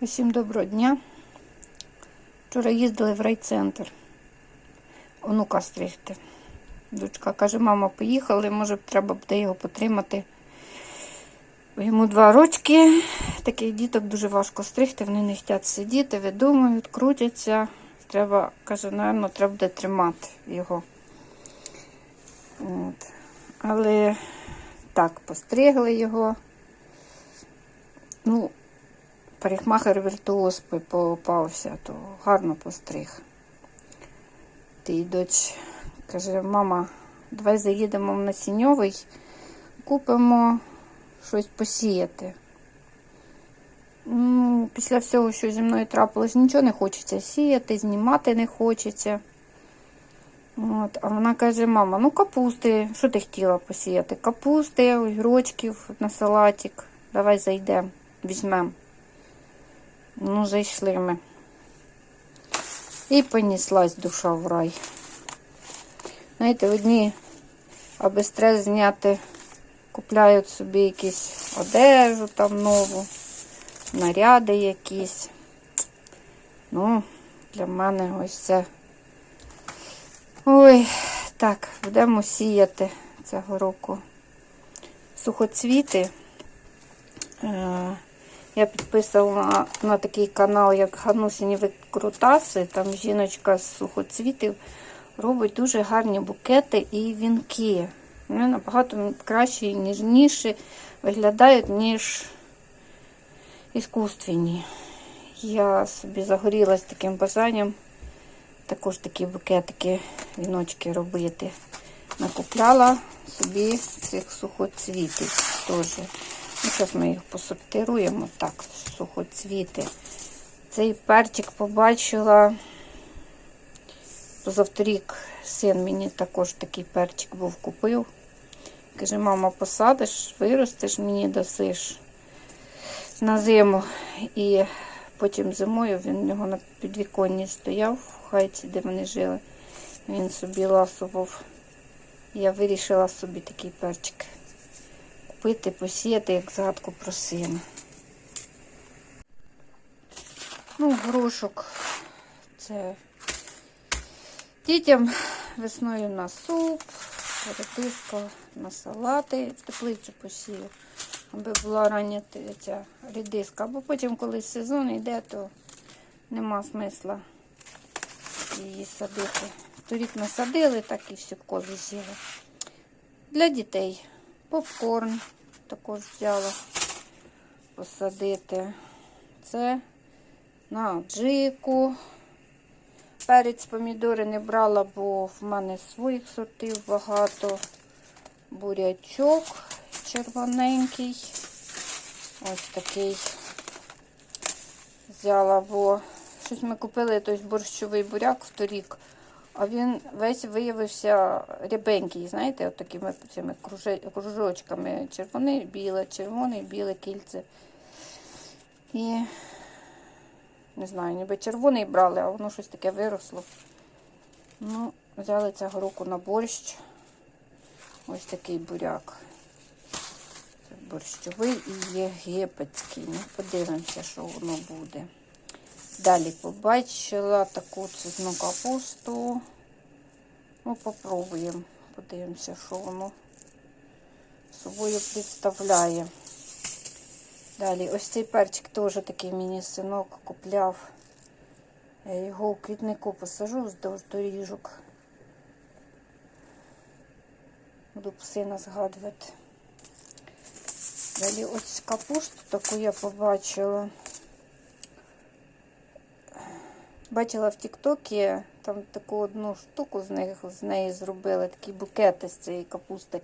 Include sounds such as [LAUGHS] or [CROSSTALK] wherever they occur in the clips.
Усім доброго дня. Вчора їздили в райцентр. Онука стригти. Дочка каже, мама, поїхали, може треба буде його потримати. Йому два рочки. Таких діток дуже важко стригти, вони не хочуть сидіти, видумують, крутяться. Треба, каже, напевно, треба буде тримати його. От. Але так, постригли його. Ну, парикмахер віртуоз попався, то гарно постриг. Ти доч каже, мама, давай заїдемо в насіньовий, купимо щось посіяти. Ну, після всього, що зі мною трапилось, нічого не хочеться сіяти, знімати не хочеться. От, а вона каже, мама, ну капусти, що ти хотіла посіяти? Капусти, огірочків на салатик. Давай зайдемо, візьмемо. Ну, зайшли ми. І понеслась душа в рай. Знаєте, одні, аби стрес зняти, купляють собі якісь одежу там нову, наряди якісь. Ну, для мене ось це. Ой, так, будемо сіяти цього року сухоцвіти. Я підписала на такий канал, як Ганусіні Викрутаси. Там жіночка з сухоцвітів робить дуже гарні букети і вінки. Вони набагато кращі і ніжніші виглядають, ніж іскусственні. Я собі загорілась таким бажанням також такі букетики, віночки робити. Накупляла собі цих сухоцвітів теж. Ну, Зараз ми їх посортируємо. Так, сухоцвіти. Цей перчик побачила. Позавторік син мені також такий перчик був купив. Каже, мама, посадиш, виростеш, мені досиш на зиму. І потім зимою він у нього на підвіконні стояв в хайці, де вони жили. Він собі ласував. Я вирішила собі такий перчик купити, посіяти, як згадку про сина. Ну, горошок це дітям весною на суп, редиска на салати, теплицю посію, аби була рання ця редиска. Або потім, коли сезон йде, то нема смисла її садити. Торік насадили, так і все кози з'їли. Для дітей попкорн також взяла посадити. Це на джику. Перець помідори не брала, бо в мене своїх сортів багато. Бурячок червоненький. Ось такий взяла, бо щось ми купили той борщовий буряк в торік, а він весь виявився рябенький, знаєте, от такими цими кружочками. Червоний, біле, червоний, біле кільце. І не знаю, ніби червоний брали, а воно щось таке виросло. Ну, взяли цього року на борщ. Ось такий буряк. Борщовий і єгипетський. Ну, подивимося, що воно буде. Далі побачила таку цвітну капусту. Ну, попробуємо. Подивимося, що воно собою представляє. Далі, ось цей перчик теж такий мені синок купляв. Я його у квітнику посажу вздовж доріжок. Буду сина згадувати. Далі ось капусту таку я побачила. Бачила в Тіктокі, там таку одну штуку з них з неї зробили, такі букети з цієї капусти.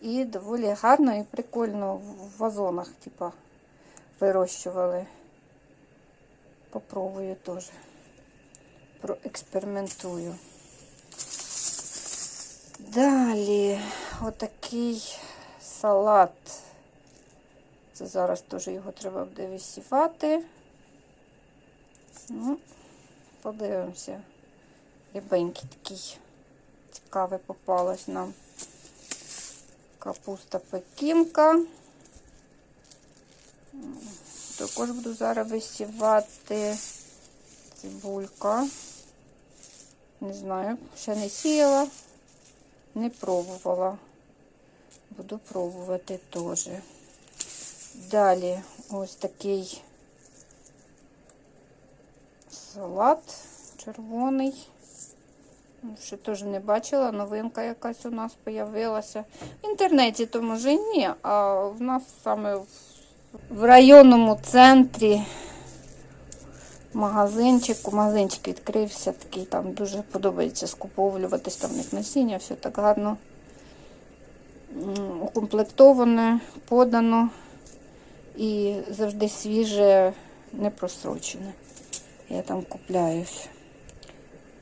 І доволі гарно і прикольно в вазонах, типа, вирощували. Попробую теж. Проекспериментую. Далі отакий салат. Це зараз теж його треба буде висівати. Ну, подивимося. Рябенький такий цікавий попалась нам. Капуста пекінка. Також буду зараз висівати цибулька. Не знаю, ще не сіяла, не пробувала. Буду пробувати теж. Далі ось такий салат червоний. Ну, Ще теж не бачила, новинка якась у нас з'явилася. В інтернеті то може ні, а в нас саме в- районному центрі магазинчик, магазинчик відкрився, такий там дуже подобається скуповуватись, там них насіння, все так гарно укомплектоване, подано і завжди свіже, не просрочене. Я там купляюсь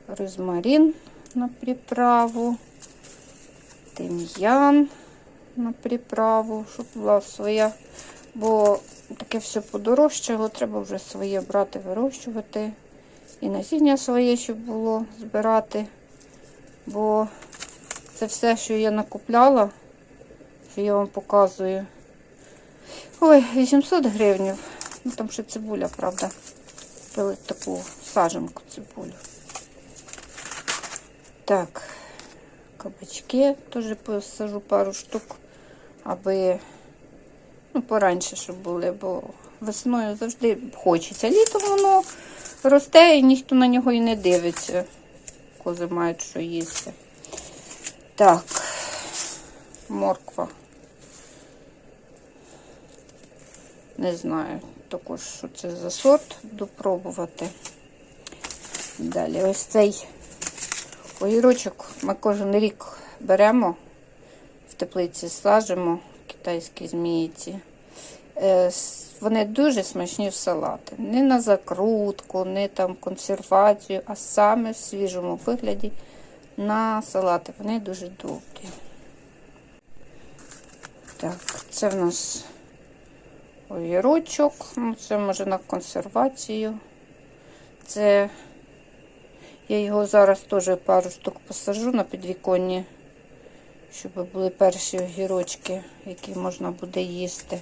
розмарин на приправу, тим'ян на приправу, щоб була своя, бо таке все подорожчало, треба вже своє брати, вирощувати. І насіння своє, щоб було збирати. Бо це все, що я накупляла, що я вам показую. Ой, 800 гривень. Ну там ще цибуля, правда. Купили таку саженку цибулю. Так, кабачки теж посажу пару штук, аби ну, пораньше, щоб були, бо весною завжди хочеться. Літом воно росте і ніхто на нього і не дивиться. Кози мають що їсти. Так, морква. Не знаю також, що це за сорт, буду пробувати. Далі ось цей огірочок ми кожен рік беремо, в теплиці сажимо китайські зміїці. Е, Вони дуже смачні в салати. Не на закрутку, не там консервацію, а саме в свіжому вигляді на салати. Вони дуже добрі. Так, це в нас огірочок. Ну, це може на консервацію. Це я його зараз теж пару штук посажу на підвіконні, щоб були перші огірочки, які можна буде їсти.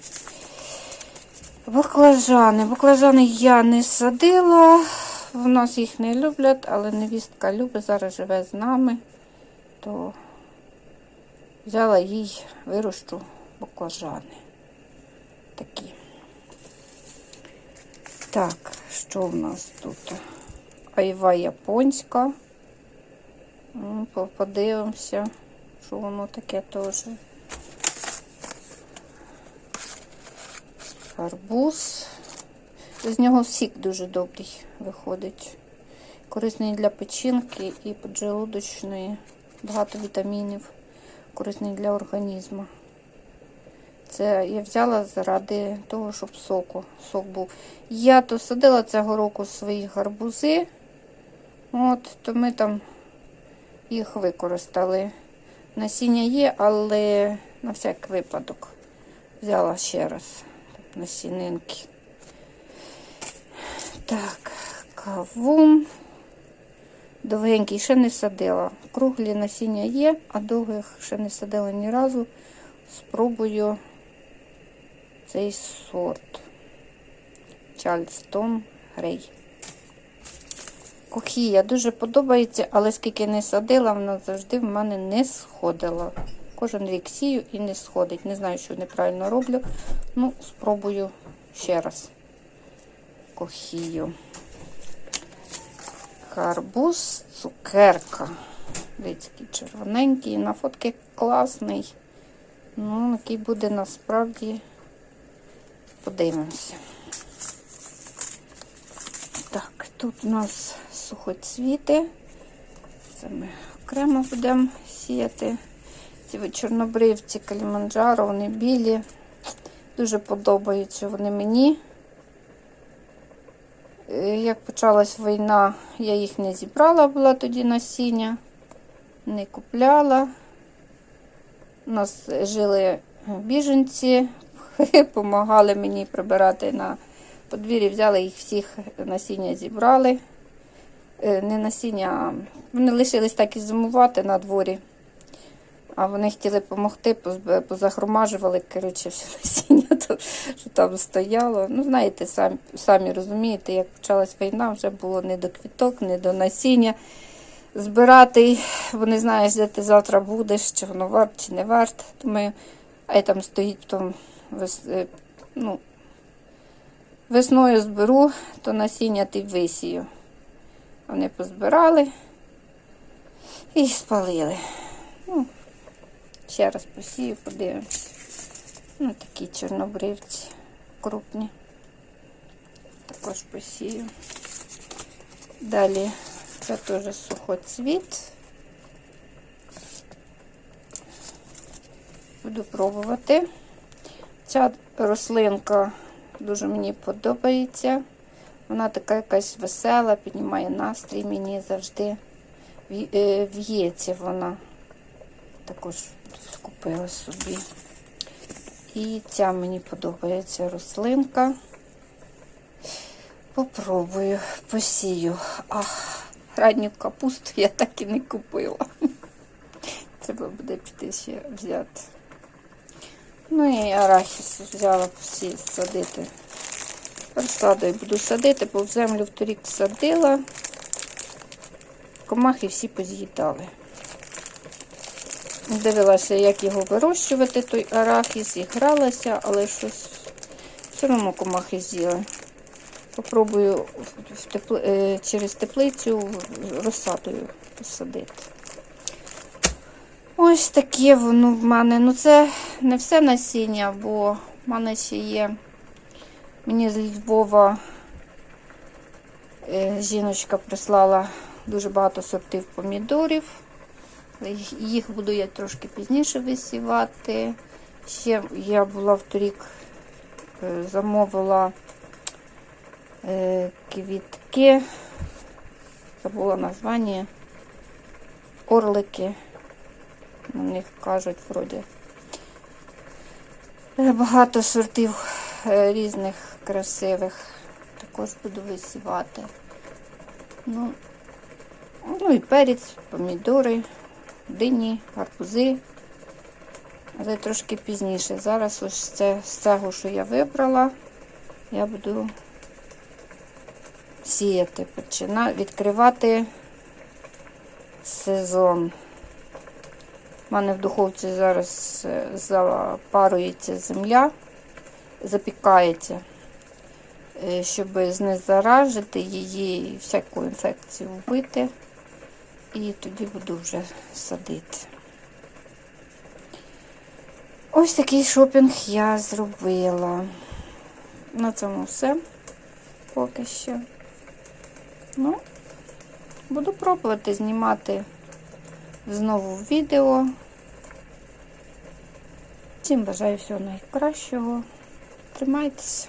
Баклажани. Баклажани я не садила. В нас їх не люблять, але невістка любить, зараз живе з нами, то взяла їй, вирощу баклажани. Такі. Так, що в нас тут? Айва японська. Ну, Подивимося, що воно таке теж. Арбуз. З нього сік дуже добрий виходить. Корисний для печінки і поджелудочної. Багато вітамінів. Корисний для організму. Це я взяла заради того, щоб соку, сок був. Я то садила цього року свої гарбузи. От, то ми там їх використали. Насіння є, але на всяк випадок взяла ще раз насінинки. Так, кавун. Довгенький ще не садила. Круглі насіння є, а довгих ще не садила ні разу. Спробую цей сорт. Чарльстон Грей. Кохія дуже подобається, але скільки не садила, вона завжди в мене не сходила. Кожен рік сію і не сходить. Не знаю, що неправильно роблю. Ну, спробую ще раз. Кохію. Карбуз, цукерка. Дивіться, який червоненький. На фотки класний. Ну, який буде насправді. Подивимося. Так, тут у нас сухоцвіти. Це ми окремо будемо сіяти. Ці чорнобривці каліманджаро, вони білі. Дуже подобаються вони мені. Е, Як почалась війна, я їх не зібрала, була тоді насіння, не купляла. У нас жили біженці, допомагали мені прибирати на подвір'ї, взяли їх всіх насіння зібрали. Е, Не насіння, а вони лишились так і зимувати на дворі. А вони хотіли допомогти, позагромажували, коротше, все насіння [LAUGHS] то, що там стояло. Ну, знаєте, самі, самі розумієте, як почалась війна, вже було не до квіток, не до насіння. Збирати, бо не знаєш, де ти завтра будеш, чи воно варт, чи не варт. Думаю, а я там стоїть потім ну, весною зберу, то насіння ти висію. Вони позбирали і спалили. Ну, ще раз посію, подивимось. Ну, такі чорнобривці крупні. Також посію. Далі це теж сухоцвіт. Буду пробувати. Ця рослинка дуже мені подобається. Вона така якась весела, піднімає настрій мені завжди. Е, В'ється вона. Також купила собі. І ця мені подобається рослинка. Попробую, посію. Ах, ранню капусту я так і не купила. [LAUGHS] Треба буде піти ще взяти. Ну і арахіс взяла посі, садити. Розсадою буду садити, бо в землю вторік садила. Комахи всі поз'їдали. Дивилася, як його вирощувати, той арахіс, і гралася, але щось все одно комахи з'їли. Попробую в тепли- е, через теплицю розсадою посадити. Ось таке воно в мене. Ну це не все насіння, бо в мене ще є. Мені з Львова е, жіночка прислала дуже багато сортів помідорів. Їх- буду я трошки пізніше висівати. Ще я була в торік, е, замовила е, квітки, забула названня, орлики. На них кажуть вроді. Багато сортів е, різних красивих. Також буду висівати. Ну, ну і перець, помідори, дині, гарбузи. Але трошки пізніше. Зараз ось це з цього, що я вибрала, я буду сіяти, почина, відкривати сезон. У мене в духовці зараз е, запарується земля, запікається, е, щоб знезаражити її, всяку інфекцію вбити. І тоді буду вже садити. Ось такий шопінг я зробила. На цьому все поки що. Ну, буду пробувати знімати знову відео. Всім бажаю всього найкращого. Тримайтеся.